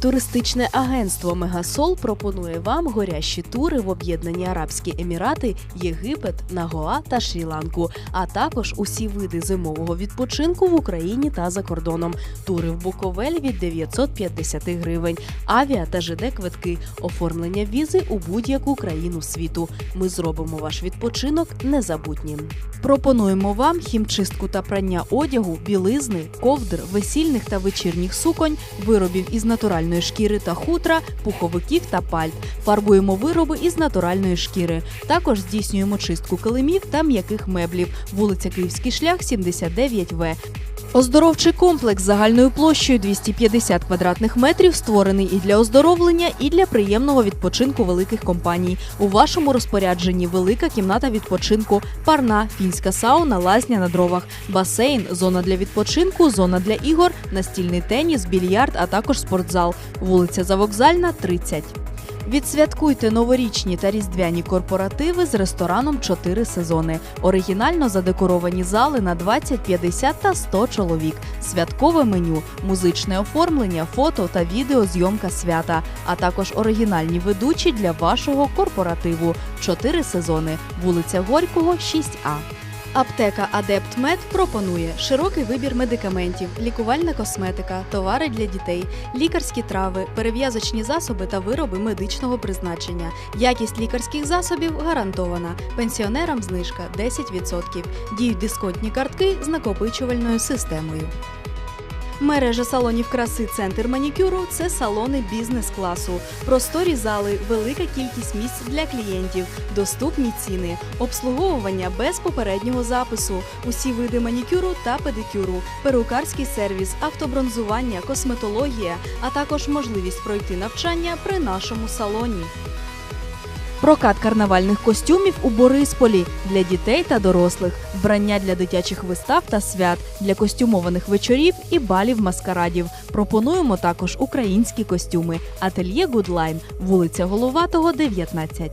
Туристичне агентство Мегасол пропонує вам горящі тури в об'єднані Арабські Емірати, Єгипет, Нагоа та Шрі-Ланку, а також усі види зимового відпочинку в Україні та за кордоном. Тури в Буковель від 950 гривень, авіа та ЖД квитки, оформлення візи у будь-яку країну світу. Ми зробимо ваш відпочинок незабутнім. Пропонуємо вам хімчистку та прання одягу, білизни, ковдр, весільних та вечірніх суконь, виробів із натуральної шкіри та хутра, пуховиків та пальт. Фарбуємо вироби із натуральної шкіри. Також здійснюємо чистку килимів та м'яких меблів. Вулиця Київський шлях, 79В. Оздоровчий комплекс загальною площею 250 квадратних метрів створений і для оздоровлення, і для приємного відпочинку великих компаній. У вашому розпорядженні велика кімната відпочинку, парна, фінська сауна, лазня на дровах, басейн, зона для відпочинку, зона для ігор, настільний теніс, більярд, а також спортзал. Вулиця Завокзальна, 30. Відсвяткуйте новорічні та різдвяні корпоративи з рестораном «Чотири сезони. Оригінально задекоровані зали на 20, 50 та 100 чоловік. Святкове меню, музичне оформлення, фото та відеозйомка свята, а також оригінальні ведучі для вашого корпоративу. «Чотири сезони. Вулиця Горького, 6А. Аптека Адепт Мед пропонує широкий вибір медикаментів, лікувальна косметика, товари для дітей, лікарські трави, перев'язочні засоби та вироби медичного призначення. Якість лікарських засобів гарантована. Пенсіонерам знижка 10%. Діють дисконтні картки з накопичувальною системою. Мережа салонів краси Центр манікюру це салони бізнес-класу, просторі зали, велика кількість місць для клієнтів, доступні ціни, обслуговування без попереднього запису, усі види манікюру та педикюру, перукарський сервіс, автобронзування, косметологія, а також можливість пройти навчання при нашому салоні. Прокат карнавальних костюмів у Борисполі для дітей та дорослих, вбрання для дитячих вистав та свят, для костюмованих вечорів і балів маскарадів. Пропонуємо також українські костюми. Ательє Гудлайн, вулиця Головатого, 19.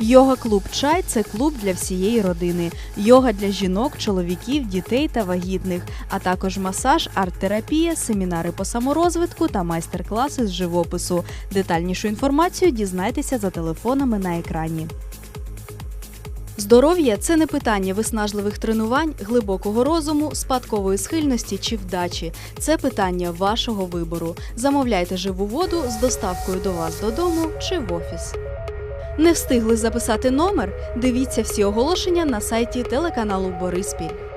Йога клуб Чай це клуб для всієї родини. Йога для жінок, чоловіків, дітей та вагітних, а також масаж, арт-терапія, семінари по саморозвитку та майстер-класи з живопису. Детальнішу інформацію дізнайтеся за телефонами на екрані. Здоров'я це не питання виснажливих тренувань, глибокого розуму, спадкової схильності чи вдачі. Це питання вашого вибору. Замовляйте живу воду з доставкою до вас додому чи в офіс. Не встигли записати номер? Дивіться всі оголошення на сайті телеканалу Бориспіль.